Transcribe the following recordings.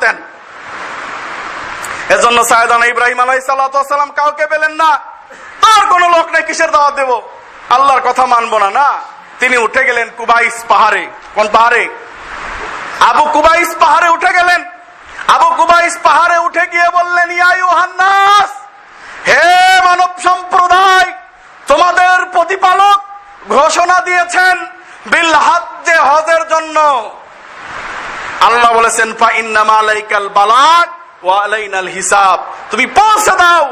পারতেন এজন্য সায়দান ইব্রাহিম আলাই সাল্লাম কাউকে পেলেন না। আর কোন লোক নেই, কিসের দাওয়াত দেব? আল্লাহর কথা মানবো না না? তিনি উঠে গেলেন কুবাইস পাহাড়ে। কোন পাহাড়ে? আবু কুবাইস পাহাড়ে উঠে গেলেন। আবু কুবাইস পাহাড়ে উঠে গিয়ে বললেন, ইয়া ইউহান্নাস, হে মানব সম্প্রদায়, তোমাদের প্রতিপালক ঘোষণা দিয়েছেন, বিল হাজ্জে হজের জন্য। আল্লাহ বলেছেন, ফা ইন্নামা আলাইকাল আলাইনাল হিসাব। তুমি পৌঁছে দাও,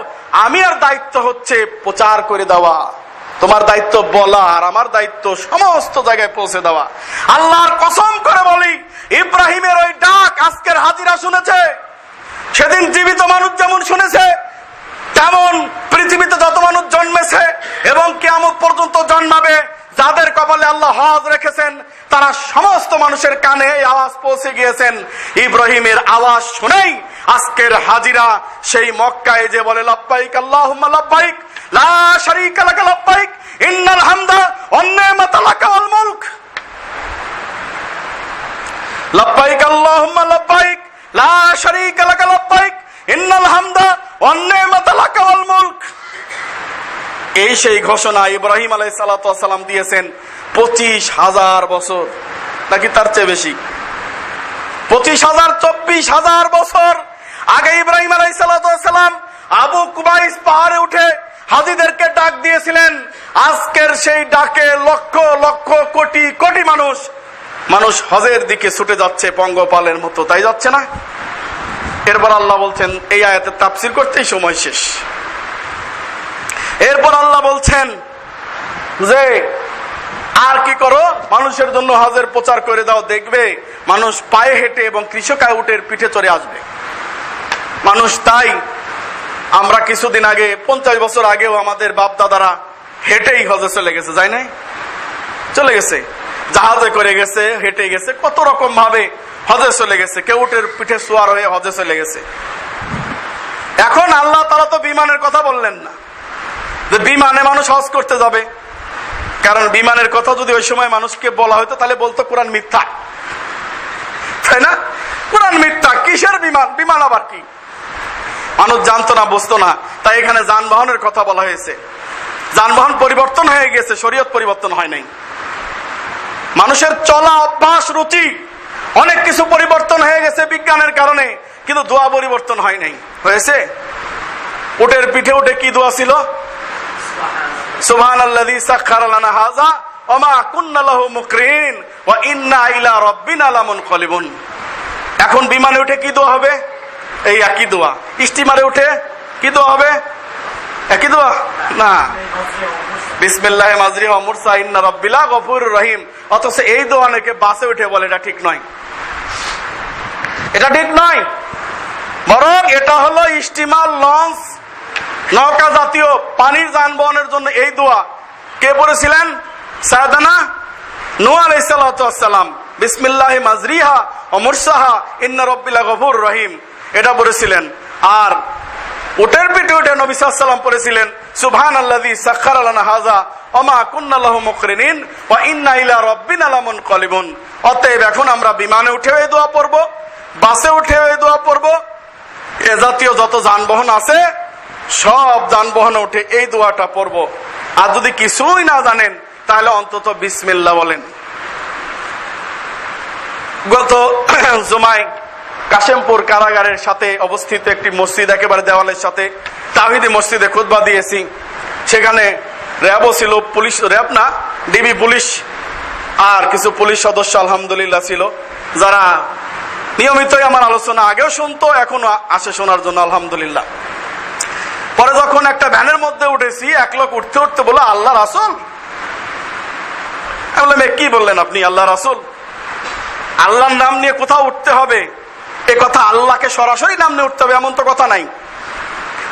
আমি আর দায়িত্ব হচ্ছে প্রচার করে দেওয়া। তোমার দায়িত্ব বলা আর আমার দায়িত্ব সমস্ত জায়গায় পৌঁছে দেওয়া। আল্লাহর কসম করে বলি, ইব্রাহিমের ওই ডাক আজকের হাজিরা শুনেছে। সেদিন জীবিত মানুষ যেমন শুনেছে, তেমন পৃথিবীতে যত মানুষ জন্মেছে এবং কেমন পর্যন্ত জন্মাবে, যাদের কপালে আল্লাহ হজ রেখেছেন তারা সমস্ত মানুষের কানে এই আওয়াজ পৌঁছে গিয়েছেন। ইব্রাহিমের আওয়াজ শুনেই আজকের হাজিরা সেই মক্কায় যে বলে, লাব্বাইক আল্লাহুম্মা লাব্বাইক, লা শারীকা ইন্নাল হামদা ওয়াল মুলক। ইন্নাল হামদা মুলক। এই সেই ঘোষণা ইব্রাহিম আলাই সালাম দিয়েছেন। পঁচিশ হাজার বছর, নাকি তার চেয়ে বেশি? পঁচিশ হাজার, চব্বিশ হাজার বছর। আগে ইব্রাহিম আলাই সালাম আবু কুবাইস পাহাড়ে উঠে হাজিদেরকে ডাক দিয়েছিলেন, আজকের সেই ডাকে লক্ষ লক্ষ, কোটি কোটি মানুষ মানুষ হজের দিকে ছুটে যাচ্ছে পঙ্গপালের মতো, তাই যাচ্ছে না? এরপর আল্লাহ বলছেন, এই আয়াতের তাফসির করতেই সময় শেষ। এরপর আল্লাহ বলছেন যে আর কি করো? মানুষের জন্য হজের প্রচার করে দাও, দেখবে মানুষ পায়ে হেঁটে এবং কৃষকায় উটের পিঠে চড়ে আসবে। মানুষ তাই, আমরা কিছুদিন আগে, পঞ্চাশ বছর আগেও আমাদের বাপ দাদারা হেঁটেই হজে চলে গেছে যাই নাই? চলে গেছে। জাহাজে করে গেছে, হেঁটে গেছে, কত রকম ভাবে হজে চলে গেছে কেউ উটের পিঠে সোয়ার হয়ে হজে চলে গেছে। এখন আল্লাহ তারা তো বিমানের কথা বললেন না। যে বিমানে মানুষ হজ করতে যাবে কারণ বিমানের কথা যদি ওই সময় মানুষকে বলা হতো, তাহলে বলতো কোরআন মিথ্যা। তাই না? কোরআন মিথ্যা, কিসের বিমান? বিমান আবার কি? মানুষ জানতো না, বুঝতো না। তাই এখানে যানবাহনের কথা বলা হয়েছে। যানবাহন পরিবর্তন হয়ে গেছে, শরীয়ত পরিবর্তন হয় নাই। মানুষের চলা অভ্যাস, রুচি, অনেক কিছু পরিবর্তন হয়ে গেছে বিজ্ঞানের কারণে, কিন্তু দোয়া পরিবর্তন হয় নাই। হয়েছে? উটের পিঠে উঠে কি দোয়া ছিল? সুবহান আল্লাযী সাখখারা লানা হাযা ওয়া মা কুন্না লাহু মুকরিন ওয়া ইন্না ইলা রাব্বিনা লামুনকালিবুন। এখন বিমানে উঠে কি দোয়া হবে? এই একই দোয়া। স্টিমারে উঠে কি দোয়া হবে? একই দোয়া? না। বিসমিল্লাহ মাজরি ওয়া মুরসা ইন্না রাব্বিলা গফুরুর রহিম। অথচ এই দোয়া নাকি বাসে উঠে বলে, এটা ঠিক নয়। এটা ঠিক নয়। বরং এটা হলো স্টিমার লঞ্চ নৌকা জাতীয় পানির যানবাহনের জন্য এই দোয়া। কে পড়েছিলেন? সায়দানা নোয়া আলাইসালাম বিসমিল্লাহ মাজরিহা ও মুরসাহা ইন্না রব্বিলা গফুর রহিম। এটা পড়েছিলেন। আর উটের পিঠে উঠে নবী সাল্লাম পড়েছিলেন সুবহান আল্লাযী সাখখারা লানা হাযা ওমা কুন্না লাহু মুকরিনিন ওয়া ইন্না ইলা রাব্বিনা লামুনকালিবুন অতএব এখন আমরা বিমানে উঠে এই দোয়া পড়ব, বাসে উঠে এই দোয়া পড়ব। এ জাতীয় যত যানবাহন আছে সব যানবাহনে উঠে এই দোয়াটা পড়ব। আর যদি কিছুই না জানেন, তাহলে অন্তত বিসমিল্লা বলেন। গত জুমায় কাশেমপুর কারাগারের সাথে অবস্থিত একটি মসজিদ, একেবারে দেওয়ালের সাথে তাহিদি মসজিদে খুতবা দিয়েছি। সেখানে র্যাবও ছিল, পুলিশ র্যাব না, ডিবি পুলিশ আর কিছু পুলিশ সদস্য আলহামদুলিল্লাহ ছিল, যারা নিয়মিতই আমার আলোচনা আগেও শুনতো, এখনও আসে শোনার জন্য আলহামদুলিল্লাহ। পরে যখন একটা ভ্যানের মধ্যে উঠেছি, এক লোক উঠতে উঠতে বলে আল্লাহ রাসুল। বললাম, "এ কি বললেন আপনি, আল্লাহ রাসুল? আল্লাহর নাম নিয়ে কোথাও উঠতে হবে। এ কথা আল্লাহকে সরাসরি নাম নিয়ে উঠতে হবে, এমন তো কথা নাই।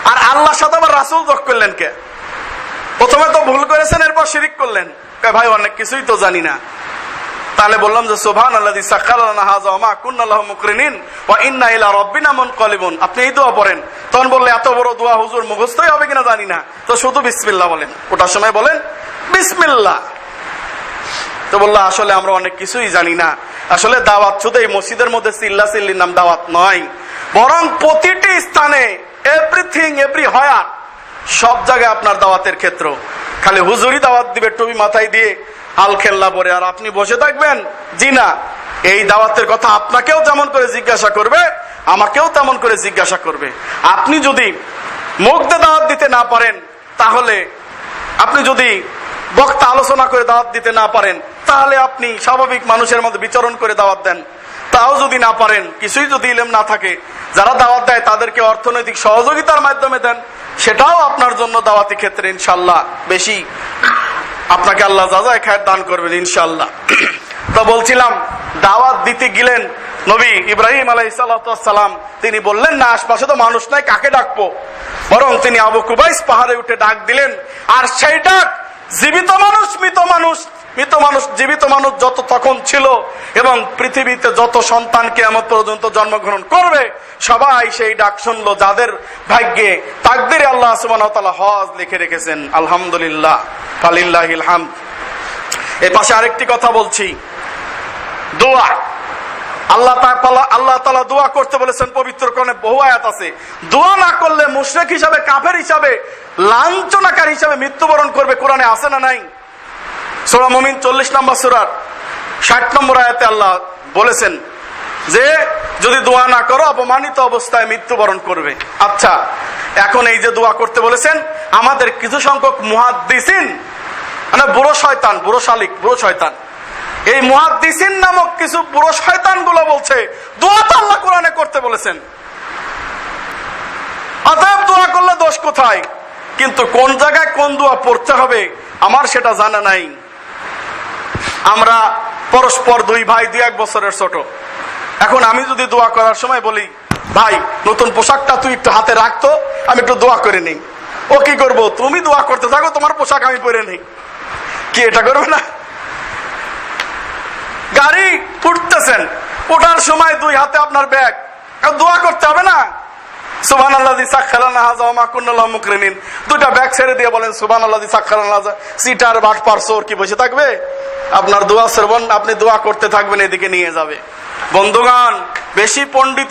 আর আল্লাহর সাথে আবার রাসুল যোগ করলেন কে? প্রথমে তো ভুল করেছেন, এরপর শিরিক করলেন। ভাই, অনেক কিছুই তো জানি না। তাহলে বললাম যে সোভান আল্লাহ সাকালানা হাজা মা কুন্নাল্লাহ মুকরিনিন ওয়া ইন্না ইলা রাব্বিনা মুনকালিবুন। আপনি এই দোয়া পড়েন। তখন বললে এত বড় দোয়া হুজুর মুখস্থই হবে কিনা জানি না। তো শুধু বিসমিল্লাহ বলেন। ওটার সময় বলেন, বিসমিল্লাহ। তো বলল, আসলে আমরা অনেক কিছুই জানি না। আসলে দাওয়াত শুধু এই মসজিদের মধ্যে চিল্লা চিল্লির নাম দাওয়াত নয়। বরং প্রতিটি স্থানে এভরিথিং এভরি হয়া সব জায়গায় আপনার দাওয়াতের ক্ষেত্র। খালি হুজুরি দাওয়াত দিবে টুপি মাথায় দিয়ে হাল খেলনা পরে আর আপনি বসে থাকবেন জি না এই দাওয়াতের কথা আপনাকেও যেমন করে জিজ্ঞাসা করবে আমাকেও তেমন করে জিজ্ঞাসা করবে। আপনি যদি দিয়ে দাওয়াত দিতে না পারেন, তাহলে আপনি যদি বক্তা আলোচনা করে দাওয়াত দিতে না পারেন, তাহলে আপনি স্বাভাবিক মানুষের মধ্যে বিচরণ করে দাওয়াত দেন। তাও যদি না পারেন, কিছুই যদি ইলেম না থাকে, যারা দাওয়াত দেয় তাদেরকে অর্থনৈতিক সহযোগিতার মাধ্যমে দেন, সেটাও আপনার জন্য দাওয়াতি ক্ষেত্রে ইনশাল্লাহ বেশি আপনাকে আল্লাহ যাজায় খায়ের দান করবেন ইনশাল্লাহ তো বলছিলাম, দাওয়াত দিতে গেলেন নবী ইব্রাহিম আলাই সালাম, তিনি বললেন, না, আশপাশে তো মানুষ নাই, কাকে ডাকবো? বরং তিনি আবু কুবাইস পাহাড়ে উঠে ডাক দিলেন, আর সেই ডাক, জীবিত মানুষ, মৃত মানুষ মৃত মানুষ, জীবিত মানুষ যত তখন ছিল এবং পৃথিবীতে যত সন্তানকে আমার পর্যন্ত জন্মগ্রহণ করবে, সবাই সেই ডাক শুনলো, যাদের ভাগ্যে তাকদিরে আল্লাহ সুবাহ হজ লিখে রেখেছেন। আলহামদুলিল্লাহ, ফালিল্লাহিল হামদ। এর পাশে আরেকটি কথা বলছি। দোয়া। আল্লাহ আল্লাহ তালা দোয়া করতে বলেছেন পবিত্র কোরআনে বহু আয়াত আছে। দোয়া না করলে মুশরিক হিসাবে, কাফের হিসাবে, লাঞ্ছনাকারী হিসাবে মৃত্যুবরণ করবে কোরআনে আছে না নাই? সূরা মুমিন 40 নম্বর সূরার 60 নম্বর আয়াতে আল্লাহ বলেছেন যে, যদি দোয়া না করো, অপমানিত অবস্থায় মৃত্যুবরণ করবে। আচ্ছা এখন এই যে দোয়া করতে বলেছেন, আমাদের কিছু সংখ্যক মুহাদ্দিসিন মানে বুড়ো শয়তান, বুড়ো শালিক, বুড়ো শয়তান এই মুহাদ্দিসিন নামক কিছু বুড়ো শয়তানগুলো বলছে, দোয়া তো আল্লাহ কোরআনে করতে বলেছেন। অতএব দোয়া করলে দোষ কোথায়? কিন্তু কোন জায়গায় কোন দোয়া পড়তে হবে, আমার সেটা জানা নাই। আমরা পরস্পর দুই ভাই, দুই এক বছরের ছোট। এখন আমি যদি দোয়া করার সময় বলি, ভাই, নতুন পোশাকটা তুই একটু হাতে রাখতো আমি একটু দোয়া করে নিই। ও কি করব? তুমি দোয়া করতে থাকো, তোমার পোশাক আমি পরে নেই। কি এটা করবে না? গাড়ি ফুটতেছেন। ওঠার সময় দুই হাতে আপনার ব্যাগ। দোয়া করতে হবে না? বেশি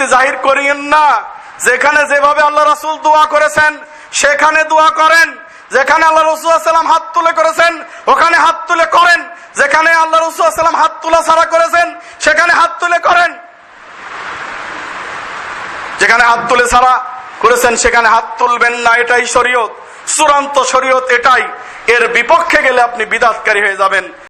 জাহির করিয়েন না। যেখানে যেভাবে আল্লাহ রাসুল দোয়া করেছেন, সেখানে দোয়া করেন। যেখানে আল্লাহ রসুলাম হাত তুলে করেছেন, ওখানে হাত তুলে করেন। যেখানে রসুলাম হাত তোলা ছাড়া করেছেন, সেখানে হাত তুলে করেন। যেখানে হাত তুলে ছাড়া করেছেন, সেখানে হাত তুলবেন না, এটাই শরীয়ত। চূড়ান্ত শরীয়ত এটাই। এর বিপক্ষে গেলে আপনি বিদাতকারী হয়ে যাবেন।